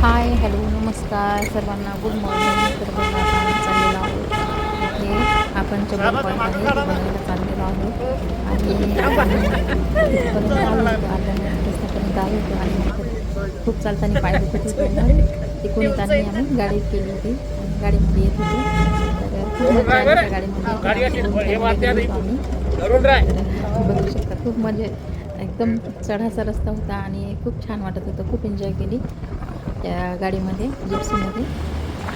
हाय hello नमस्कार सर्वांना. Good morning. बघा आपण चाललेलो आहोत. इथे आपण चबल पॉईंट आहे चाललेलो आहोत. आणि इथपर्यंत आलो होतो आल्यानंतर रस्त्यापर्यंत आलो होतो आणि नंतर खूप चालताना पाय दुखत होते. आम्ही गाडी केली होती. आणि गाडीमध्ये येत होतो. तर खूप मजा आली त्या गाडीमध्ये. आम्ही. बघू शकता खूप म्हणजे एकदम चढाचा रस्ता होता आणि खूप छान वाटत होतं. खूप एन्जॉय केली. त्या गाडीमध्ये जिप्सीमध्ये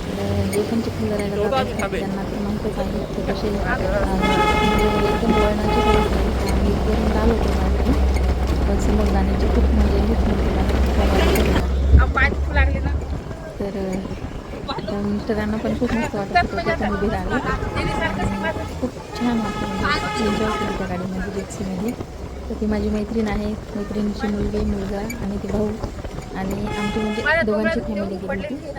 तर जे पण चिखलदऱ्याला जात असतात त्यांना तर माहीतच आहे. ते कसे म्हणजे एकदम वळणाची गरज नाही आम्ही इथपर्यंत आलो होतो गाडीने पण समोर जाण्याची खूप म्हणजे हेच नव्हती. तर मिस्टरांना पण खूप मस्त वाटत होतं. ते पण उभे राहिले. आणि खूप छान वाटतं म्हणजे एन्जॉय केली त्या गाडीमध्ये जिप्सीमध्ये तर ती माझी मैत्रीण आहे. मैत्रिणीची मुलगी मुलगा आणि ती भाऊ. आणि आमची म्हणजे दोघांची फॅमिली गेली होती.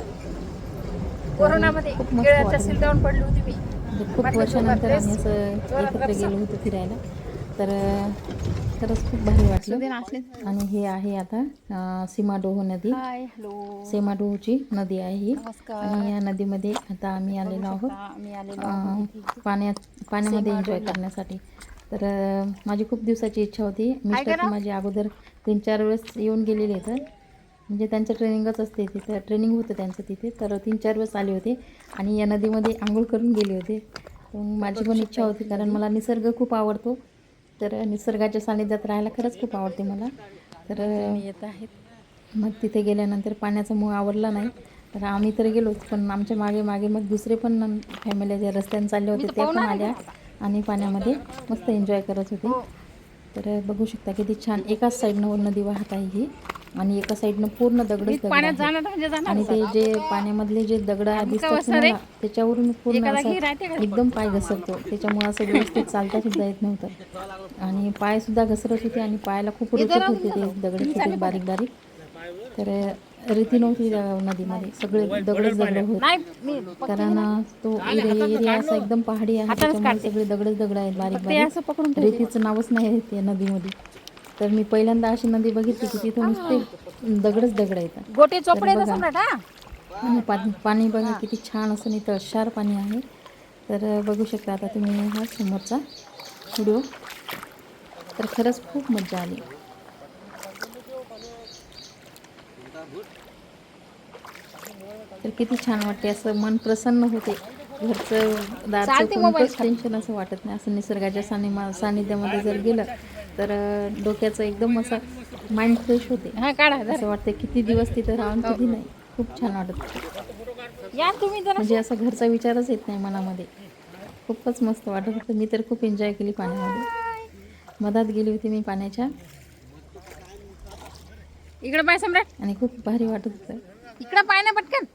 कोरोनामध्ये खूप मस्त पडली होती मी. म्हणजे खूप वर्षानंतर आम्ही असं एकत्र गेलो होतो फिरायला. तर खरंच खूप भारी वाटलं. आणि हे आहे आता सीमाडोह नदी. हाय हॅलो सीमाडोहची नदी आहे ही. आणि या नदीमध्ये आता आम्ही आलेलो आहोत. पाण्यात पाण्यामध्ये एन्जॉय करण्यासाठी. तर माझी खूप दिवसाची इच्छा होती. मिस्टर माझी अगोदर तीन चार वेळेस येऊन गेलेले तर म्हणजे त्यांचं ट्रेनिंगच असते तिथं. ट्रेनिंग होतं त्यांचं तिथे. तर तीन चार वेळेस आले होते. आणि या नदीमध्ये आंघोळ करून गेले होते. माझी पण इच्छा होती कारण मला निसर्ग खूप आवडतो. तर निसर्गाच्या सानिध्यात राहायला खरंच खूप आवडते मला. तर येत आहेत मग तिथे गेल्यानंतर पाण्याचा मुळ आवडला नाही. तर आम्ही तर गेलोच पण आमच्या मागे मागे मग दुसरे पण फॅमिली ज्या रस्त्याने चालले होते त्या पण आल्या. आणि पाण्यामध्ये मस्त एन्जॉय करत होते. तर बघू शकता किती छान एकाच साईडनं नदी वाहत आहे ही. आणि एका साईडनं पूर्ण दगड म्हणजे आणि ते जे पाण्यामधले जे दगड दिसतात त्याच्यावरून पूर्ण एकदम पाय घसरतो. त्याच्यामुळे असं व्यवस्थित चालता सुद्धा येत नव्हतं. आणि पाय सुद्धा घसरत होते आणि पायाला खूप रुचत होते ते दगड छोटे बारीक बारीक. तर रीती नव्हती नदीमध्ये. सगळे दगडच दगड होते. कारण तो एरिया एरिया असा एकदम पहाडी आहे. त्याच्यामुळे सगळे दगडच दगड आहेत बारीक बारीक. रेतीचं नावच नाही आहे त्या नदीमध्ये. तर मी पहिल्यांदा अशी नदी बघितली की तिथं नुसते दगडच दगड आहेत. गोटे चोपडे आणि पाणी पाणी बघा किती छान असं नाही तळशार पाणी आहे. तर बघू शकता आता तुम्ही हा समोरचा व्हिडिओ. तर खरंच खूप मजा आली. तर किती छान वाटते असं मन प्रसन्न होते. घरचं दारचं कोणतंच टेन्शन असं वाटत नाही. असं निसर्गाच्या सानिमा सानिध्यामध्ये जर गेलं तर डोक्याचं एकदम असं माइंड फ्रेश होते. हा काढा असं वाटतं किती दिवस तिथं राहून किती नाही. खूप छान वाटत. या तुम्ही म्हणजे असा घरचा विचारच येत नाही मनामध्ये. खूपच मस्त वाटत होतं. मी तर खूप एन्जॉय केली पाण्यामध्ये. मधात गेली होती मी पाण्याच्या. इकडे पाय सम्राट. आणि खूप भारी वाटत होतं. इकडे पाय ना पटकन.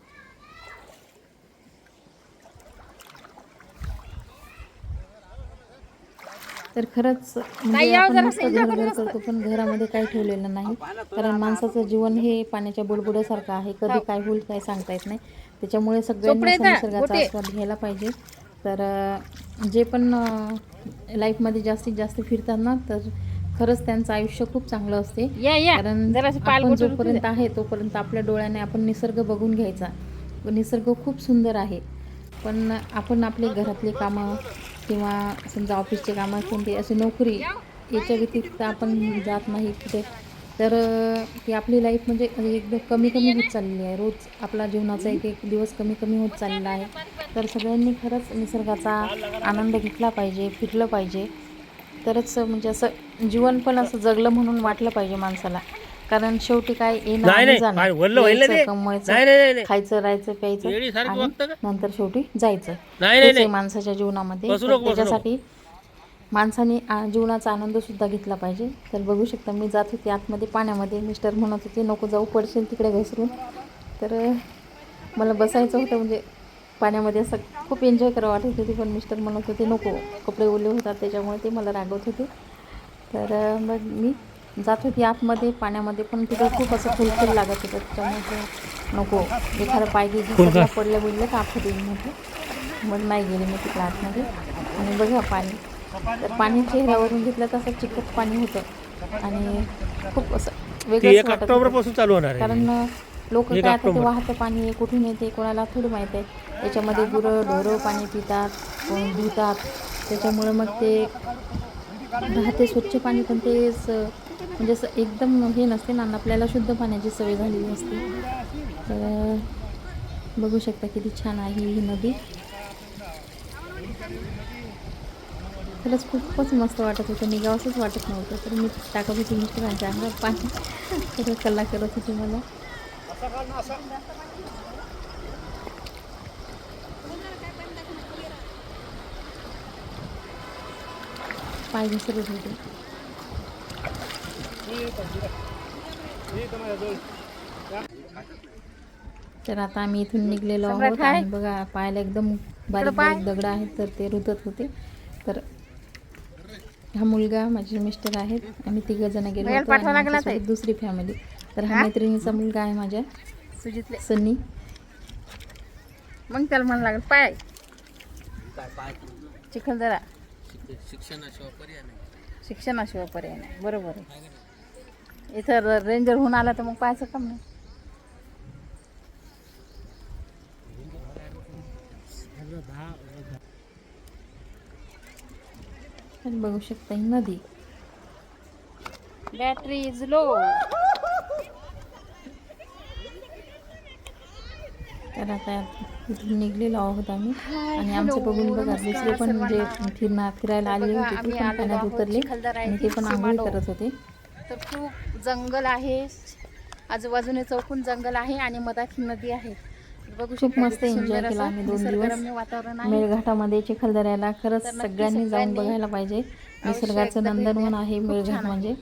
तर खरंच म्हणजे आपण नुसतं घर घर करतो पण घरामध्ये काही ठेवलेलं नाही. कारण माणसाचं जीवन हे पाण्याच्या बुडबुड्यासारखं आहे. कधी काय होईल काय सांगता येत नाही. त्याच्यामुळे सगळ्यांनी निसर्गाचा आस्वाद घ्यायला पाहिजे. तर जे पण लाईफमध्ये जास्तीत जास्त फिरतात ना तर खरंच त्यांचं आयुष्य खूप चांगलं असते. कारण आपण जोपर्यंत आहे तोपर्यंत आपल्या डोळ्याने आपण निसर्ग बघून घ्यायचा. निसर्ग खूप सुंदर आहे. पण आपण आपले घरातले कामं किंवा समजा ऑफिसचे कामं कोणते असे नोकरी याच्या व्यतिरिक्त आपण जात नाही कुठे तर ती आपली लाईफ म्हणजे एकदम कमी कमी होत चाललेली आहे. रोज आपला जीवनाचा एक एक दिवस कमी कमी होत चाललेला आहे. तर सगळ्यांनी खरंच निसर्गाचा आनंद घेतला पाहिजे फिरलं पाहिजे. तरच म्हणजे असं जीवन पण असं जगलं म्हणून वाटलं पाहिजे माणसाला. कारण शेवटी काय येणं आणि जाणं. यायचं, कमवायचं खायचं राहायचं प्यायचं नंतर शेवटी जायचं. माणसाच्या जीवनामध्ये त्याच्यासाठी माणसाने जीवनाचा आनंद सुद्धा घेतला पाहिजे. तर बघू शकता मी जात होते आतमध्ये पाण्यामध्ये. मिस्टर म्हणत होते नको जाऊ पडशील तिकडे घसरून. तर मला बसायचं होतं म्हणजे पाण्यामध्ये असं खूप एन्जॉय करावं वाटत होती पण मिस्टर म्हणत होते नको कपडे ओले होतात त्याच्यामुळे ते मला रागवत होते. तर मग मी जात होती आतमध्ये पाण्यामध्ये पण तिथं खूप असं फुलफुल लागत होतं. त्याच्यामुळे ते नको. एखादं पाय घे पडलं बिडलं तर आपलं येईल म्हटलं मग नाही गेले मी तिकडे आतमध्ये. आणि बघा पाणी. तर पाणी चेहऱ्यावरून घेतलं तसं चिकट पाणी होतं. आणि खूप असं वेगळंच वाटत. पासून चालू होणार कारण लोक काय आता ते वाहतं पाणी आहे कुठून येते कोणाला थोडं माहीत आहे. त्याच्यामध्ये गुरं ढोरं पाणी पितात कोण धुतात. त्याच्यामुळं मग ते राहते स्वच्छ पाणी पण ते स- म्हणजे असं एकदम हे नसते ना आपल्याला शुद्ध पाण्याची सवय झालेली असते. तर बघू शकता किती छान आहे ही नदी. खरंच खूपच मस्त वाटत होतं. निघावंसंच वाटत नव्हतं तर मी टाकत होती मित्रांच्या अंगात पाणी. तर कल्ला करत होती मला. पाय घसरत होते. तर आता आम्ही इथून निघलेलो आहोत. आणि बघा पायाला एकदम बारीक. बारीक दगड आहेत तर ते रुतत होते. तर हा मुलगा माझे मिस्टर आहेत. आम्ही तिघ जण गेलो दुसरी फॅमिली तर हा हा? मैत्रिणीचा मुलगा आहे माझ्या सुजितले. सन्नी मग त्याला म्हणा लागेल पाय. चिखलदरा. शिक्षणाशिवाय पर्याय नाही. बरोबर आहे. इथं रेंजर होऊन आला तर मग पाहायचं काम नाही बघू शकता ही नदी. बॅटरी इज लो तर आता इथून निघलेलो आहोत आम्ही. आणि आमचं बघून बघा दुसरे पण जे सर्वांना. फिरणार फिरायला बघा, होते ते पण पाण्यात उतरले. आणि ते पण आंघोळी. करत होते. तर खूप जंगल आहे. आजूबाजूने चौकून जंगल आहे आणि मधात नदी आहे. बघू खूप शकता मस्त सुंदर केला आम्ही दोन दिवस. वातावरण मेळघाटामध्ये चिखलदऱ्याला खरंच सगळ्यांनी जाऊन बघायला पाहिजे. निसर्गाचं नंदनवन. आहे मेळघाट. म्हणजे.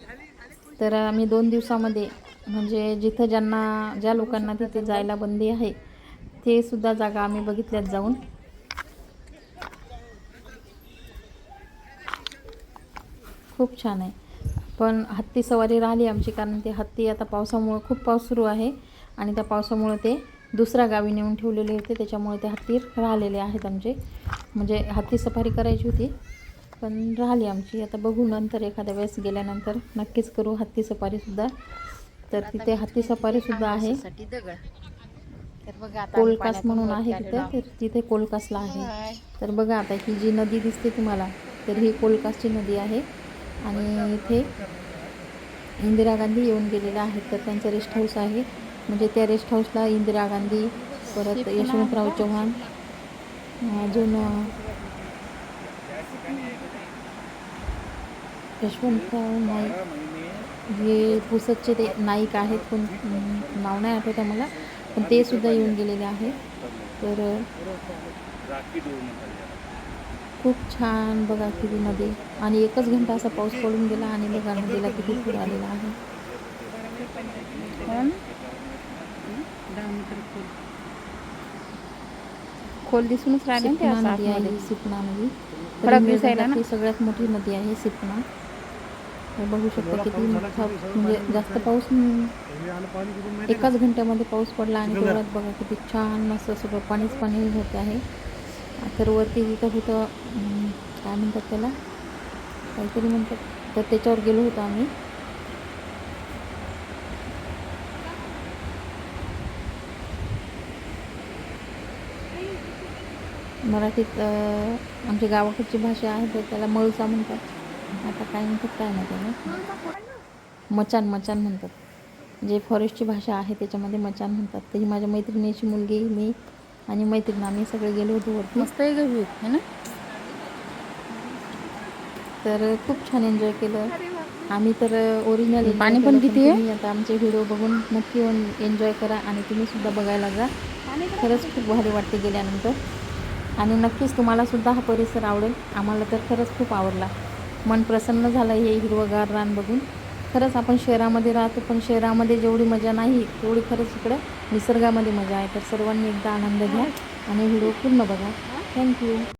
तर आम्ही दोन दिवसामध्ये म्हणजे जिथं ज्यांना ज्या लोकांना तिथे जायला बंदी आहे ते सुद्धा जागा आम्ही बघितल्यात जाऊन. खूप छान आहे. पण हत्ती सवारी राहिली आमची कारण ते हत्ती आता पावसामुळं खूप पाऊस सुरू आहे. आणि त्या पावसामुळं ते दुसऱ्या गावी नेऊन ठेवलेले होते त्याच्यामुळे ते हत्ती राहिलेले आहेत आमचे. म्हणजे हत्ती सफारी करायची होती पण राहिली आमची. आता बघू नंतर एखाद्या वेळेस गेल्यानंतर नक्कीच करू हत्ती सफारीसुद्धा तर तिथे हत्ती सफारीसुद्धा आहे. कोलकास म्हणून आहे तिथे तिथे कोलकासला आहे. तर बघा आता ही जी नदी दिसते तुम्हाला तर ही कोलकासची नदी आहे. आणि इथे इंदिरा गांधी येऊन गेलेल्या आहेत. तर त्यांचं रेस्ट हाऊस आहे. म्हणजे त्या रेस्ट हाऊसला इंदिरा गांधी परत यशवंतराव चव्हाण अजून यशवंतराव नाईक. हे पुसदचे ते नाईक आहेत. पण नाव नाही आठवत आहे मला पण ते सुद्धा येऊन गेलेले आहेत. तर खूप छान बघा किती नदी आणि एकच घंटा असा पाऊस पडून गेला आणि बघा नदीला किती पूर आलेला आहे. हो? खोल दिसूनच राहिले नदी आहे. ही सिपना नदी. सगळ्यात मोठी नदी आहे सिपना. बघू शकता किती मोठा म्हणजे जास्त पाऊस एकाच घंट्यामध्ये पाऊस पडला आणि तेवढ्यात बघा किती छान असं सगळं पाणीच पाणी होत आहे. तर वरती तिथं होतं काय म्हणतात त्याला? काहीतरी म्हणतात. तर त्याच्यावर गेलो होतो आम्ही. मराठीत आमच्या गावाकडची भाषा आहे तर त्याला मळसा म्हणतात. आता काय म्हणतात काय नाही त्याला मचान मचान म्हणतात. जे फॉरेस्टची भाषा आहे त्याच्यामध्ये मचान म्हणतात. तर ही माझ्या मैत्रिणीची मुलगी मी आणि मैत्रीण आम्ही सगळे गेलो होतो वरती. मस्त आहे गं view, है ना? तर खूप छान एन्जॉय केलं. आम्ही तर ओरिजिनल पाणी पण किती आहे? आता आमचे व्हिडिओ बघून नक्की एन्जॉय करा आणि तुम्ही सुद्धा बघायला जा. खरंच खूप भारी वाटते गेल्यानंतर. आणि नक्कीच तुम्हाला सुद्धा हा परिसर आवडेल. आम्हाला तर खरंच खूप आवडला. मन प्रसन्न झालं हे हिरवंगार रान बघून. खरंच आपण शहरामध्ये राहतो पण शहरामध्ये जेवढी मजा नाही तेवढी खरंच इकडं निसर्गामध्ये मजा आहे. तर सर्वांनी एकदा आनंद घ्या आणि व्हिडिओ पूर्ण बघा. थँक्यू